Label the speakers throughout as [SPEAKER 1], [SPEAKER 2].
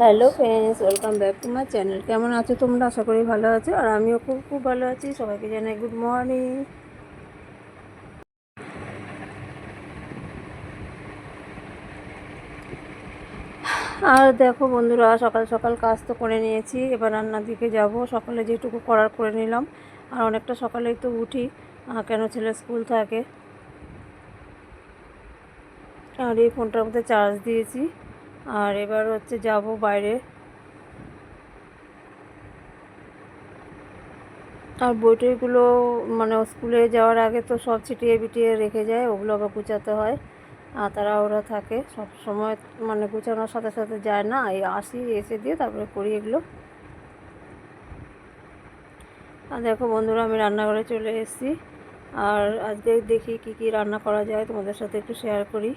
[SPEAKER 1] Hello friends, welcome back to my channel. কেমন আছো তোমরা? আশা করি ভালো আছো, আর আমিও খুব খুব ভালো আছি। সবাইকে জানাই গুড মর্নিং। আর দেখো বন্ধুরা, সকাল সকাল কাজ তো করে নিয়েছি, এবার রান্নার দিকে যাব। সকালে যেটুকু করার করে নিলাম, আর অনেকটা সকালেই তো উঠি কেন ছেলে স্কুল থাকে। আর এই ফোনটার মধ্যে চার্জ দিয়েছি। আর এবার হচ্ছে যাব বাইরে। আর বই টইগুলো মানে স্কুলে যাওয়ার আগে তো সব ছিটিয়ে বিটিয়ে রেখে যায়, ওগুলো আবার গুছাতে হয়। আর তারা ওরা থাকে, সব সময় মানে গুছানোর সাথে সাথে যায় না, এই আসি, এসে দিয়ে তারপরে করি এগুলো। আর দেখো বন্ধুরা, আমি রান্নাঘরে চলে এসেছি। আর আজকে দেখি কি কি রান্না করা যায়, তোমাদের সাথে একটু শেয়ার করি।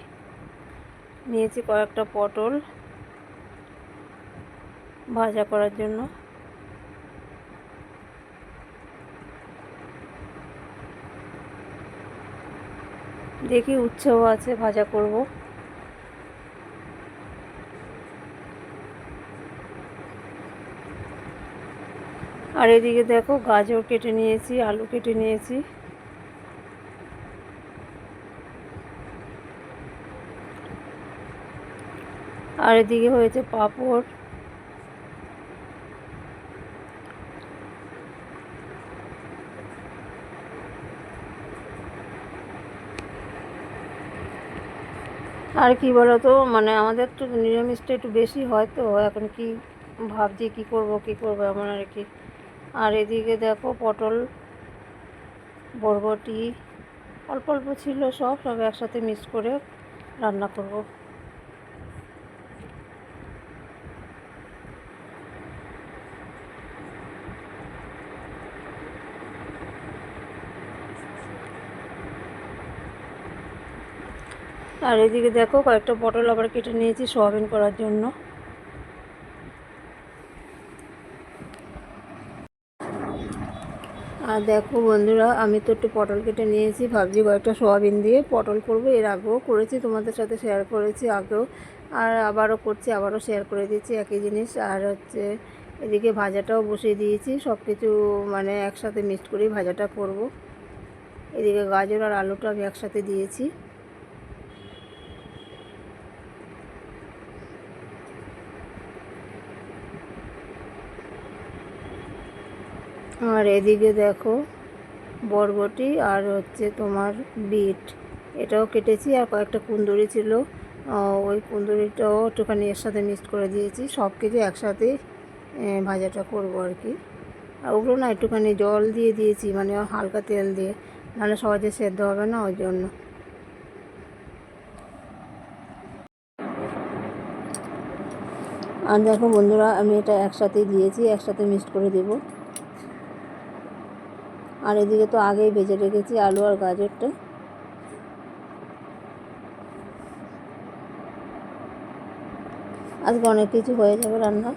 [SPEAKER 1] নিয়েছি কয়েকটা পটল ভাজা করার জন্য। দেখি উচ্ছেও আছে, ভাজা করব। আর এদিকে দেখো গাজর কেটে নিয়েছি, আলু কেটে নিয়েছি। আর এদিকে হয়েছে পাঁপড়। আর কি বলো তো মানে আমাদের তো নিরামিষটা একটু বেশি হয় তো, এখন কি ভাবছি কি করব কি করব এমন আর কি। আর এদিকে দেখো পটল, বরবটি, অল্প অল্প ছিল সব সব একসাথে মিক্স করে রান্না করব। আর এদিকে দেখো কয়েকটা পটল আবার কেটে নিয়েছি সোয়াবিন করার জন্য। আর দেখো বন্ধুরা, আমি তো একটু পটল কেটে নিয়েছি, ভাবছি কয়েকটা সোয়াবিন দিয়ে পটল করব। এর আগেও করেছি, তোমাদের সাথে শেয়ার করেছি আগেও। আর আবারও করছি, আবারও শেয়ার করে দিচ্ছি একই জিনিস। আর হচ্ছে এদিকে ভাজাটাও বসিয়ে দিয়েছি সব কিছু মানে একসাথে মিক্সড করেই ভাজাটা করব। এদিকে গাজর আর আলুটা আমি একসাথে দিয়েছি। আর এদিকে দেখো বরবটি আর হচ্ছে তোমার বিট। এটাও কেটেছি আর কয়েকটা কুন্দুরি ছিল। ওই কুন্দুরিটাও একটুখানি এর সাথে মিক্সড করে দিয়েছি। সব কিছু একসাথে ভাজাটা করব আর কি। আর ওগুলো না একটুখানি জল দিয়ে দিয়েছি মানে হালকা তেল দিয়ে। নাহলে সহজে সেদ্ধ হবে না, ওই জন্য। আর দেখো বন্ধুরা, আমি এটা একসাথেই দিয়েছি, একসাথে মিক্সড করে দেবো। আর এদিকে তো আগেই ভেজে রেখেছি আলু আর গাজরটা। আজকে অনেক কিছু হয়ে যাবে রান্না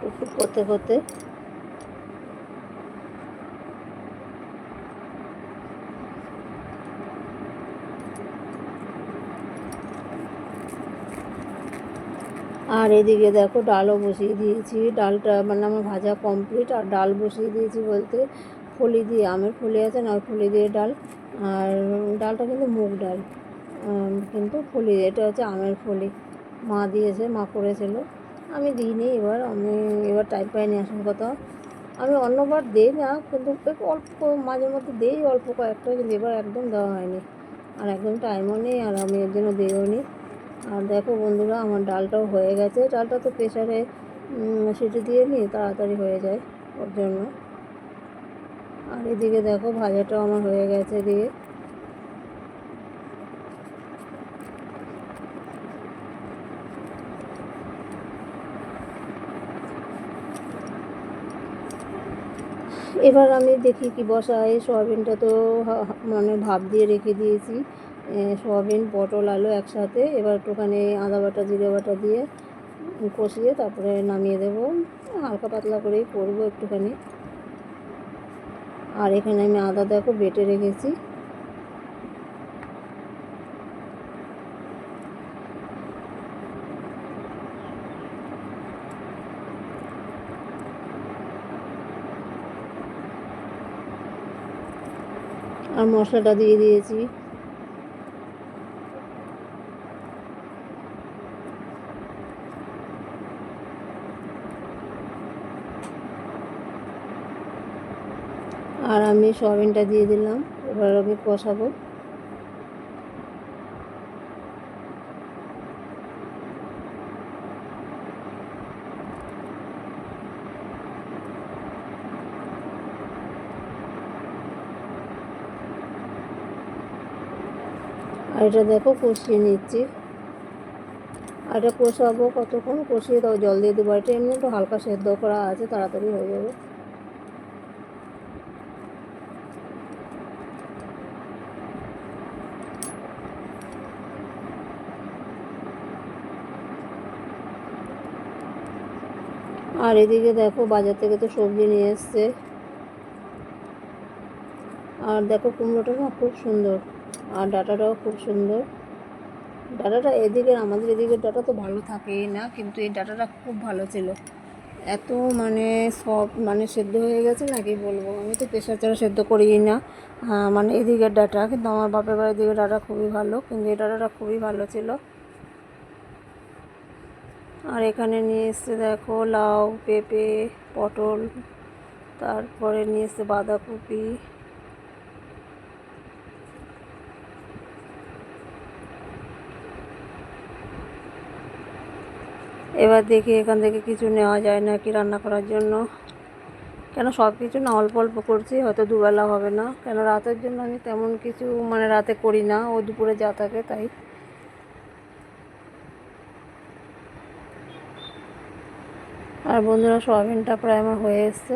[SPEAKER 1] টুকটুক করতে করতে আর এদিকে দেখো ডালও বসিয়ে দিয়েছি, ডালটা মানে আমার ভাজা কমপ্লিট, আর ডাল বসিয়ে দিয়েছি বলতে ফলি দিয়ে, আমের ফলি আছে না ফলি দিয়ে ডাল। আর ডালটা কিন্তু মুগ ডাল। কিন্তু ফলি এটা হচ্ছে আমের ফলি। মা দিয়েছে, মা করেছিল। আমি দিইনি, এবার আমি, এবার টাইম পাইনি আসল কথা। আমি অন্যবার দিই না, কিন্তু অল্প, মাঝে মধ্যে দিই অল্প কয়েকটা, কিন্তু এবার একদম দেওয়া হয়নি। আর একদম টাইমও নেই, আর আমি এর জন্য দিইও নি। আর দেখো বন্ধুরা, আমার ডালটাও হয়ে গেছে। ডালটা তো প্রেশারে সিটি দিয়ে নিই তাড়াতাড়ি হয়ে যায়, ওর জন্য। আর এদিকে দেখো ভাজাটাও আমার হয়ে গেছে দিয়ে। এবার আমি দেখি কি বসাই সয়াবিনটা তো মানে ভাপ দিয়ে রেখে দিয়েছি। সয়াবিন, পটল, আলু একসাথে, এবার একটুখানি আদা বাটা, জিরে বাটা দিয়ে কষিয়ে তারপরে নামিয়ে দেবো। হালকা পাতলা করেই করব একটুখানি। আর এখানে আমি আদা দেখো বেটে রেখেছি। আর মশলাটা দিয়ে দিয়েছি। আমি সয়াবিনটা দিয়ে দিলাম। এবার আমি কষাবো। আর এটা দেখো, কষিয়ে নিচ্ছি। আর এটা কষাবো কতক্ষণ? কষিয়ে দাও জল দিয়ে দেবো। এটা এমনি একটু হালকা সেদ্ধ করা আছে, তাড়াতাড়ি হয়ে যাবে। আর এদিকে দেখো বাজার থেকে তো সবজি নিয়ে এসছে। আর দেখো কুমড়োটা না খুব সুন্দর, আর ডাটাটাও খুব সুন্দর। ডাটাটা এদিকে, আমাদের এদিকে ডাটা তো ভালো থাকেই না, কিন্তু এই ডাটাটা খুব ভালো ছিল। এত মানে সব মানে সেদ্ধ হয়ে গেছে নাকি বলব? আমি তো প্রেশার ছাড়া সেদ্ধ করিই না। হ্যাঁ মানে এদিকের ডাটা, কিন্তু আমার বাপের বাড়ির দিকে ডাটা খুবই ভালো, কিন্তু এই ডাটাটা খুবই ভালো ছিল। আর এখানে নিয়ে এসছে দেখো লাউ, পেঁপে, পটল, তারপরে নিয়ে এসছে বাঁধাকপি। এবার দেখি এখান থেকে কিছু নেওয়া যায় না কি রান্না করার জন্য। কেন সব কিছু না অল্প অল্প করছি, হয়তো দুবেলা হবে না। কেন রাতের জন্য আমি তেমন কিছু মানে রাতে করি না, ও দুপুরে যা থাকে তাই। আর বন্ধুরা সোয়াবিনটা প্রায় আমার হয়ে এসছে।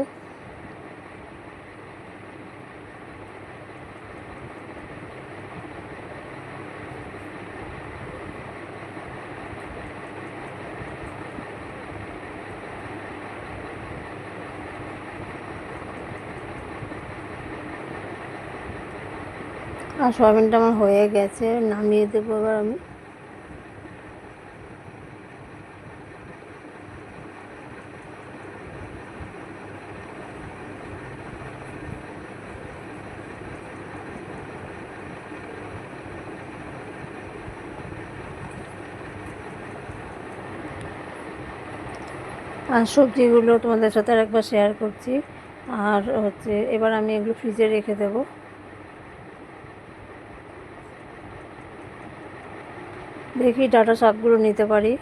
[SPEAKER 1] আর সোয়াবিনটা আমার হয়ে গেছে, নামিয়ে দেবো এবার আমি। আর সবজিগুলো তোমাদের সাথে আরেকবার শেয়ার করছি। আর হচ্ছে এবার আমি এগুলো ফ্রিজে রেখে দেব। দেখি ডাটা শাকগুলো নিতে পারি।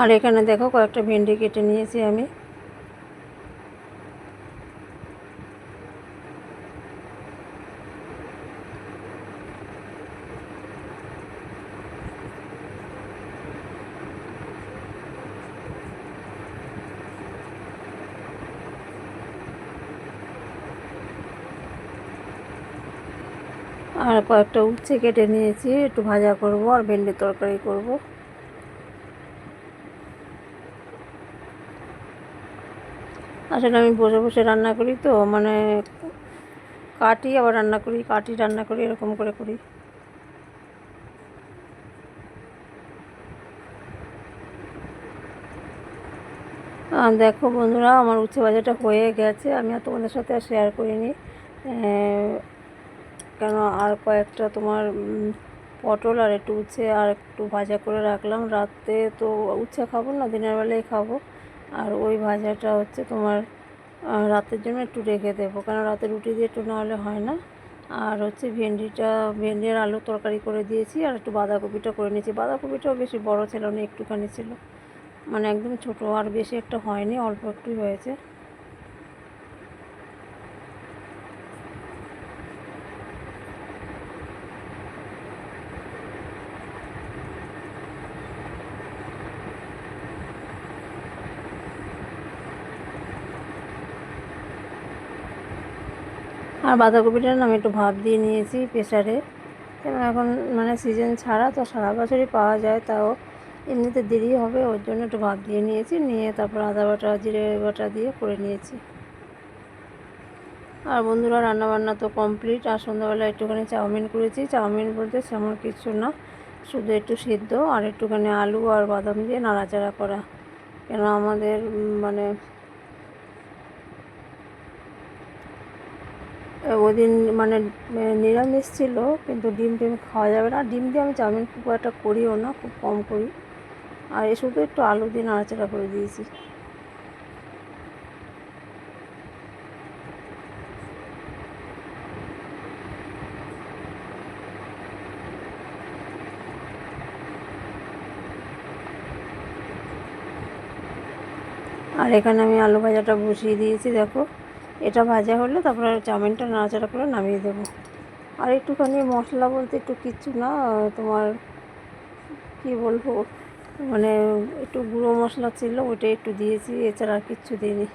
[SPEAKER 1] আর এখানে দেখো কয়েকটা ভেন্ডি কেটে নিয়েছি আমি। আর কয়েকটা উচ্ছে কেটে নিয়েছি, একটু ভাজা করব আর ভেন্ডির তরকারি করব। আসলে আমি বসে বসে রান্না করি তো মানে কাটি আবার রান্না করি, কাটি রান্না করি, এরকম করে করি। দেখো বন্ধুরা, আমার উচ্ছে ভাজাটা হয়ে গেছে, আমি আর তোমাদের সাথে আর শেয়ার করিনি। কেন আর কয়েকটা তোমার পটল আর একটু উচ্ছে আর একটু ভাজা করে রাখলাম। রাতে তো উচ্ছে খাব না, দিনের বেলায় খাব। আর ওই ভাজাটা হচ্ছে তোমার রাতের জন্য একটু রেখে দেবো। কেন রাতে রুটি দিয়ে একটু নাহলে হয় না। আর হচ্ছে ভেন্ডিটা, ভেন্ডির আলু তরকারি করে দিয়েছি আর একটু বাঁধাকপিটা করে নিয়েছি। বাঁধাকপিটাও বেশি বড় ছিল না, একটুখানি ছিল। মানে একদম ছোট, আর বেশি একটা হয়নি, অল্প একটুই হয়েছে। আর বাঁধাকপিটা আমি একটু ভাপ দিয়ে নিয়েছি প্রেশারে কেন এখন মানে সিজন ছাড়া তো সারা বছরই পাওয়া যায়, তাও এমনিতে দেরি হবে, ওর জন্য একটু ভাত দিয়ে নিয়েছি, নিয়ে তারপর আদা বাটা, জিরে বাটা দিয়ে করে নিয়েছি। আর বন্ধুরা, রান্নাবান্না তো কমপ্লিট আর সন্ধ্যাবেলা একটুখানি চাউমিন করেছি। চাউমিন বলতে সেমন কিছু না, শুধু একটু সিদ্ধ আর একটুখানি আলু আর বাদাম দিয়ে নাড়াচাড়া করা। কেন আমাদের মানে ওদিন মানে নিরামিষ ছিল, কিন্তু ডিম টিম খাওয়া যাবে না। ডিম দিয়ে আমি চাউমিন খুব একটা করিও না, খুব কম করি। আর এ শুধু একটু আলু দিয়ে নাড়াচাড়া করে দিয়েছি। আর এখানে আমি আলু ভাজাটা বসিয়ে দিয়েছি, দেখো। এটা ভাজা হলে তারপরে চাউমিনটা নাড়াচাড়া করে নামিয়ে দেবো। আর একটুখানি মশলা বলতে একটু কিচ্ছু না, তোমার কি বলব? মানে একটু গুঁড়ো মশলা ছিল ওইটা একটু দিয়েছি, এছাড়া আর কিচ্ছু দিইনি।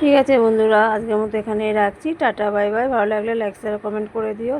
[SPEAKER 1] ঠিক আছে বন্ধুরা, আজকের মতো এখানে রাখছি। Tata, bye bye. ভালো লাগলে লাইক শেয়ার কমেন্ট করে দিও।